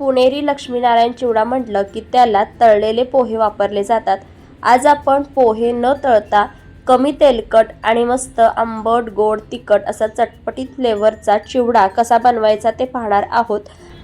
पुणेरी लक्ष्मीनारायण चिवडा म्हटलं की त्याला तळलेले पोहे वापरले जातात. आज आपण पोहे न तळता कमी तेलकट आणि मस्त आंबट गोड तिखट असा चटपटीत फ्लेवरचा चिवडा कसा बनवायचा ते पाहणार आहोत.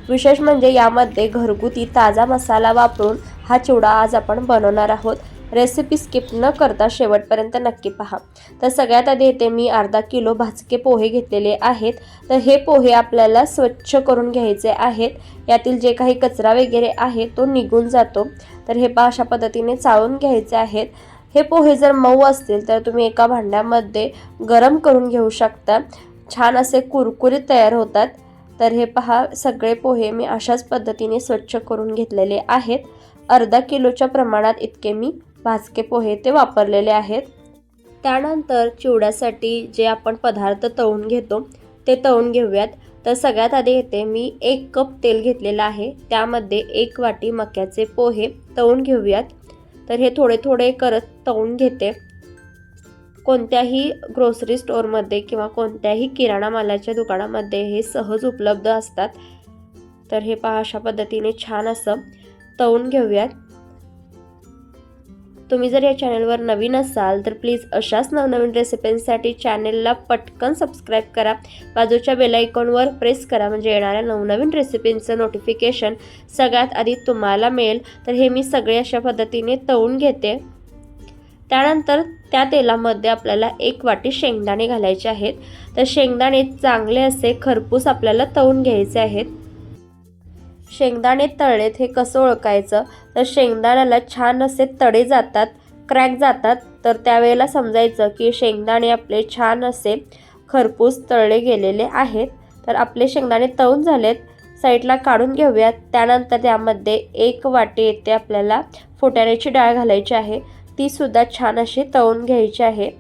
विशेष म्हणजे यामध्ये घरगुती ताजा मसाला वापरून हा चिवडा आज आपण बनवणार आहोत. रेसिपी स्किप न करता शेवटपर्यंत नक्की पहा. तर सगळ्यात आधी येथे मी अर्धा किलो भाजके पोहे घेतलेले आहेत. तर हे पोहे आपल्याला स्वच्छ करून घ्यायचे आहेत. यातील जे काही कचरा वगैरे आहे तो निघून जातो. तर हे पहा अशा पद्धतीने चाळून घ्यायचे आहेत. हे पोहे जर मऊ असतील तर तुम्ही एका भांड्यामध्ये गरम करून घेऊ शकता. छान असे कुरकुरीत तयार होतात. तर हे पहा सगळे पोहे मी अशाच पद्धतीने स्वच्छ करून घेतलेले आहेत. अर्धा किलोच्या प्रमाणात इतके मी भाजके पोहे ते वापरलेले आहेत. त्यानंतर चिवड्यासाठी जे आपण पदार्थ तळून घेतो ते तळून घेऊयात. तर सगळ्यात आधी येते मी एक कप तेल घेतलेलं आहे. त्यामध्ये एक वाटी मक्याचे पोहे तळून घेऊयात. तर हे थोडे थोडे करत तळून घेते. कोणत्याही ग्रोसरी स्टोअरमध्ये किंवा कोणत्याही किराणा मालाच्या दुकानामध्ये हे सहज उपलब्ध असतात. तर हे पहा अशा पद्धतीने छान असं तळून घेऊयात. तुम्ही जर या चॅनलवर नवीन असाल तर प्लीज अशाच नवनवीन रेसिपींसाठी चॅनेलला पटकन सबस्क्राईब करा. बाजूच्या बेल आयकॉनवर प्रेस करा म्हणजे येणाऱ्या नवनवीन रेसिपींचं नोटिफिकेशन सगळ्यात आधी तुम्हाला मिळेल. तर हे मी सगळे अशा पद्धतीने तळून घेते. त्यानंतर त्या तेलामध्ये आपल्याला एक वाटी शेंगदाणे घालायचे आहेत. तर शेंगदाणे चांगले असे खरपूस आपल्याला तळून घ्यायचे आहेत. शेंगदाणे तळलेत हे कसं ओळखायचं? तर शेंगदाण्याला छान असे तडे जातात क्रॅक जातात. तर त्यावेळेला समजायचं की शेंगदाणे आपले छान असे खरपूस तळले गेलेले आहेत. तर आपले शेंगदाणे तळून झालेत. साईडला काढून घेऊयात. त्यानंतर त्यामध्ये एक वाटी येते आपल्याला फुटाण्याची डाळ घालायची आहे. ती सुद्धा छान अशी तळून घ्यायची आहे.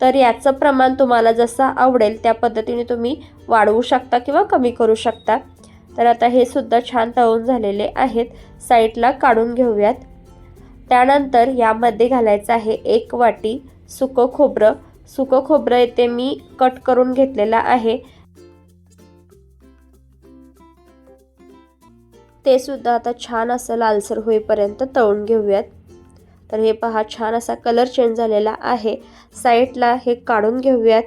तर याचं प्रमाण तुम्हाला जसं आवडेल त्या पद्धतीने तुम्ही वाढवू शकता किंवा कमी करू शकता. तर आता हे सुद्धा छान तळून झालेले आहेत. साईडला काढून घेऊयात. त्यानंतर यामध्ये घालायचं आहे एक वाटी सुकं खोबरं. सुकं खोबरं येथे मी कट करून घेतलेलं आहे. ते सुद्धा आता छान असं लालसर होईपर्यंत तळून घेऊयात. तर हे पहा छान असा कलर चेंज झालेला आहे. साईडला हे काढून घेऊयात.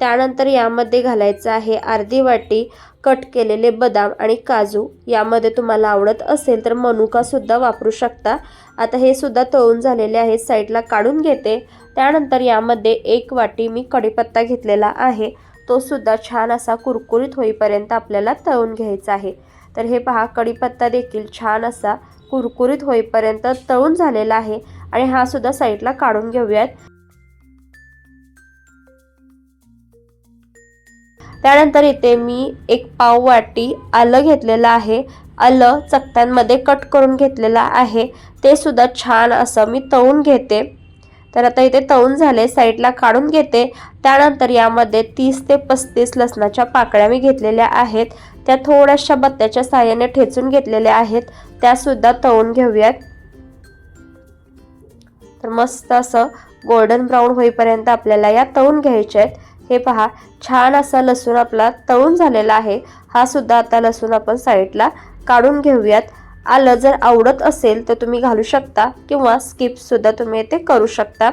त्यानंतर यामध्ये घालायचं आहे अर्धी वाटी कट केलेले बदाम आणि काजू. यामध्ये तुम्हाला आवडत असेल तर मनुकासुद्धा वापरू शकता. आता हे सुद्धा तळून झालेले आहे साईडला काढून घेते. त्यानंतर यामध्ये एक वाटी मी कढीपत्ता घेतलेला आहे. तो सुद्धा छान असा कुरकुरीत होईपर्यंत आपल्याला तळून घ्यायचा आहे. तर हे पहा कढीपत्ता देखील छान असा कुरकुरीत होईपर्यंत तळून झालेला आहे. आणि हा सुद्धा साईडला काढून घेऊयात. त्यानंतर इथे मी एक पाव वाटी आलं घेतलेलं आहे. आलं चकत्यांमध्ये कट करून घेतलेलं आहे. ते सुद्धा छान असं मी तळून घेते. तर आता इथे तळून झाले साईडला काढून घेते. त्यानंतर यामध्ये तीस ते पस्तीस लसणाच्या पाकळ्या मी घेतलेल्या आहेत. त्या थोड्याशा बत्त्याच्या साहाय्याने ठेचून घेतलेल्या आहेत. त्यासुद्धा तळून घेऊयात. तर मस्त असं गोल्डन ब्राऊन होईपर्यंत आपल्याला या तळून घ्यायच्या आहेत. हे पहा छान असा लसूण आपला तळून झालेला आहे. हा सुद्धा आता लसूण आपण साईडला काढून घेऊयात. आलं जर आवडत असेल तर तुम्ही घालू शकता किंवा स्किपसुद्धा तुम्ही ते करू शकता.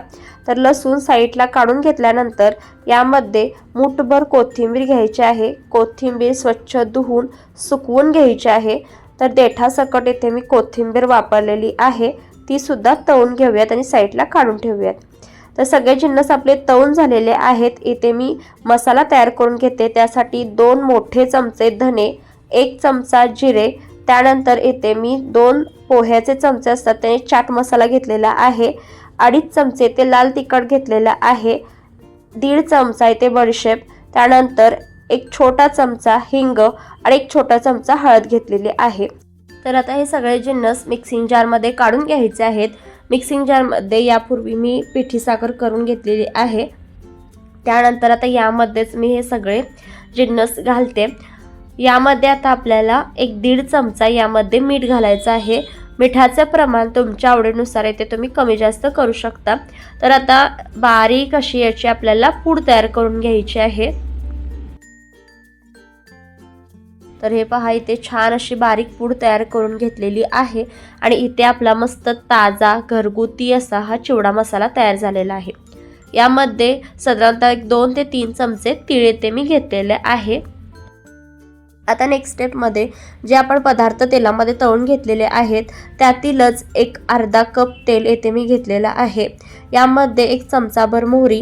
तर लसूण साईडला काढून घेतल्यानंतर यामध्ये मुठभर कोथिंबीर घ्यायची आहे. कोथिंबीर स्वच्छ धुवून सुकवून घ्यायची आहे. तर देठासकट येथे मी कोथिंबीर वापरलेली आहे. ती सुद्धा तळून घेऊयात आणि साईडला काढून ठेवूयात. तर सगळे जिन्नस आपले तळून झालेले आहेत. इथे मी मसाला तयार करून घेते. त्यासाठी दोन मोठे चमचे धने एक चमचा जिरे त्यानंतर इथे मी दोन पोह्याचे चमचे असतात त्याने चाट मसाला घेतलेला आहे. अडीच चमचे ते लाल तिखट घेतलेलं आहे. दीड चमचा इथे बडीशेप त्यानंतर एक छोटा चमचा हिंग आणि एक छोटा चमचा हळद घेतलेली आहे. तर आता हे सगळे जिन्नस मिक्सिंग जारमध्ये काढून घ्यायचे आहेत. मिक्सिंग जारमध्ये यापूर्वी मी पिठी साखर करून घेतलेली आहे. त्यानंतर आता यामध्येच मी हे सगळे जिन्नस घालते. यामध्ये आता आपल्याला एक दीड चमचा यामध्ये मीठ घालायचं आहे. मिठाचं प्रमाण तुमच्या आवडीनुसार येते तुम्ही कमी जास्त करू शकता. तर आता बारीक अशी याची आपल्याला पूड तयार करून घ्यायची आहे. तर हे पहा इथे छान अशी बारीक पूड तयार करून घेतलेली आहे. आणि इथे आपला मस्त ताजा घरगुती असा हा चिवडा मसाला तयार झालेला आहे. यामध्ये साधारणतः एक दोन ते तीन चमचे तिळे ते मी घेतलेले आहे. आता नेक्स्ट स्टेपमध्ये जे आपण पदार्थ तेलामध्ये तळून घेतलेले आहेत त्यातीलच एक अर्धा कप तेल येथे मी घेतलेलं आहे. यामध्ये एक चमचाभर मोहरी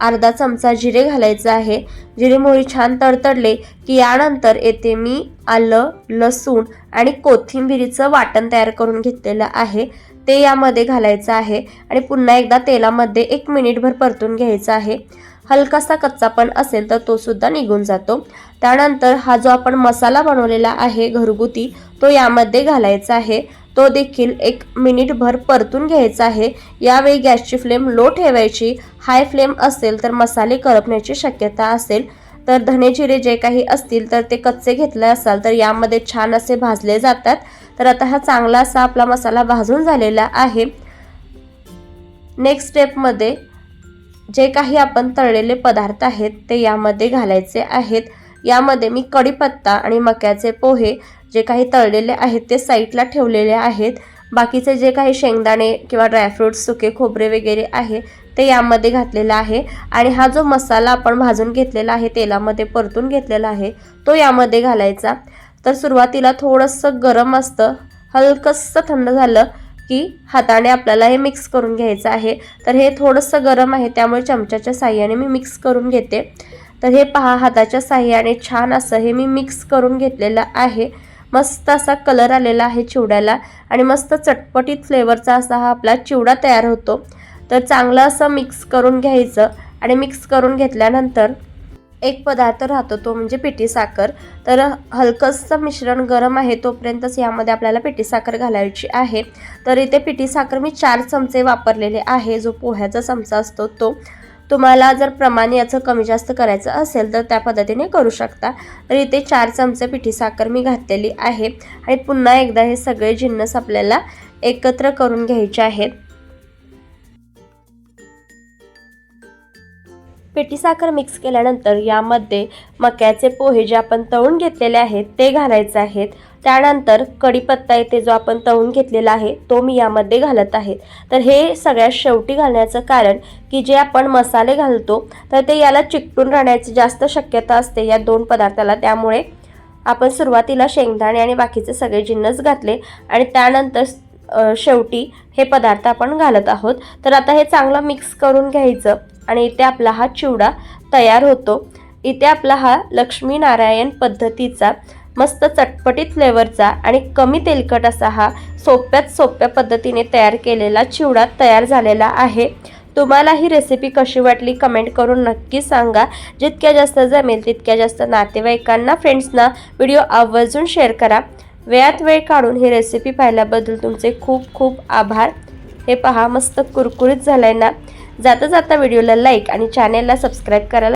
अर्धा चमचा जिरे घालायचं आहे. जिरे मोहरी छान तडतडले की यानंतर येथे मी आलं लसूण आणि कोथिंबिरीचं वाटण तयार करून घेतलेलं आहे. ते यामध्ये घालायचं आहे आणि पुन्हा एकदा तेलामध्ये एक मिनिटभर परतून घ्यायचं आहे. हलकासा कच्चा पण असेल तर तो सुद्धा निघून जातो. त्यानंतर हा जो आपण मसाला बनवलेला आहे घरगुती तो यामध्ये घालायचा आहे. तो देखील एक मिनिटभर परतून घ्यायचा आहे. यावेळी गॅसची फ्लेम लो ठेवायची. हाय फ्लेम असेल तर मसाले करपण्याची शक्यता असेल. तर धने जिरे जे काही असतील तर ते कच्चे घेतले असाल तर यामध्ये छान असे भाजले जातात. तर आता हा चांगला असा आपला मसाला भाजून झालेला आहे. नेक्स्ट स्टेपमध्ये जे काही आपण तळलेले पदार्थ आहेत ते यामध्ये घालायचे आहेत. यामध्ये मी कढीपत्ता आणि मक्याचे पोहे जे काही तळलेले आहेत ते साईडला ठेवलेले आहेत. बाकीचे जे काही शेंगदाणे किंवा ड्रायफ्रूट्स सुके खोबरे वगैरे आहे ते यामध्ये घातलेलं आहे. आणि हा जो मसाला आपण भाजून घेतलेला आहे तेलामध्ये परतून घेतलेला आहे तो यामध्ये घालायचा. तर सुरुवातीला थोडंसं गरम असतं हलकंसं थंड झालं की हाताने आपल्याला हे मिक्स करून घ्यायचं आहे. तर हे थोडंसं गरम आहे त्यामुळे चमच्याच्या साह्याने मी मिक्स करून घेते. तर हे पहा हाताच्या साह्याने छान असं हे मी मिक्स करून घेतलेलं आहे. मस्त असा कलर आलेला आहे चिवड्याला आणि मस्त चटपटीत फ्लेवरचा असा हा आपला चिवडा तयार होतो. तर चांगलं असं मिक्स करून घ्यायचं आणि मिक्स करून घेतल्यानंतर एक पदार्थ राहतो तो म्हणजे पिठी साखर. तर हलकंसं मिश्रण गरम आहे तोपर्यंतच यामध्ये आपल्याला पिठी साखर घालायची आहे. तर इथे पिठी साखर मी चार चमचे वापरलेले आहे जो पोह्याचा चमचा असतो तो. तुम्हाला जर प्रमाण याचं कमी जास्त करायचं असेल तर त्या पद्धतीने करू शकता. तर इथे चार चमचे पिठी साखर मी घातलेली आहे. आणि पुन्हा एकदा हे सगळे जिन्नस आपल्याला एकत्र करून घ्यायचे आहेत. पिठी साखर मिक्स केल्यानंतर यामध्ये मक्याचे पोहे जे आपण तळून घेतलेले आहेत ते घालायचे आहेत. त्यानंतर कढीपत्ता येथे जो आपण तळून घेतलेला आहे तो मी यामध्ये घालत आहे. तर हे सगळ्यात शेवटी घालण्याचं कारण की जे आपण मसाले घालतो तर ते याला चिकटून राहण्याची जास्त शक्यता असते या दोन पदार्थाला. त्यामुळे आपण सुरुवातीला शेंगदाणे आणि बाकीचे सगळे जिन्नस घातले आणि त्यानंतर शेवटी हे पदार्थ आपण घालत आहोत. तर आता हे चांगलं मिक्स करून घ्यायचं. आणि इथे आपला हा चिवडा तयार होतो. इथे आपला हा लक्ष्मीनारायण पद्धतीचा मस्त चटपटीत फ्लेवरचा आणि कमी तेलकट असा हा सोप्यात सोप्या पद्धतीने तयार केलेला चिवडा तयार झालेला आहे. तुम्हाला ही रेसिपी कशी वाटली कमेंट करून नक्की सांगा. जितक्या जास्त जमेल तितक्या जास्त नातेवाईकांना फ्रेंड्सना व्हिडिओ आवर्जून शेअर करा. वेळात वेळ काढून ही रेसिपी पाहिल्याबद्दल तुमचे खूप खूप आभार. हे पहा मस्त कुरकुरीत झालंय ना. जाता जाता व्हिडिओला लाईक आणि चॅनेलला सबस्क्राईब करायला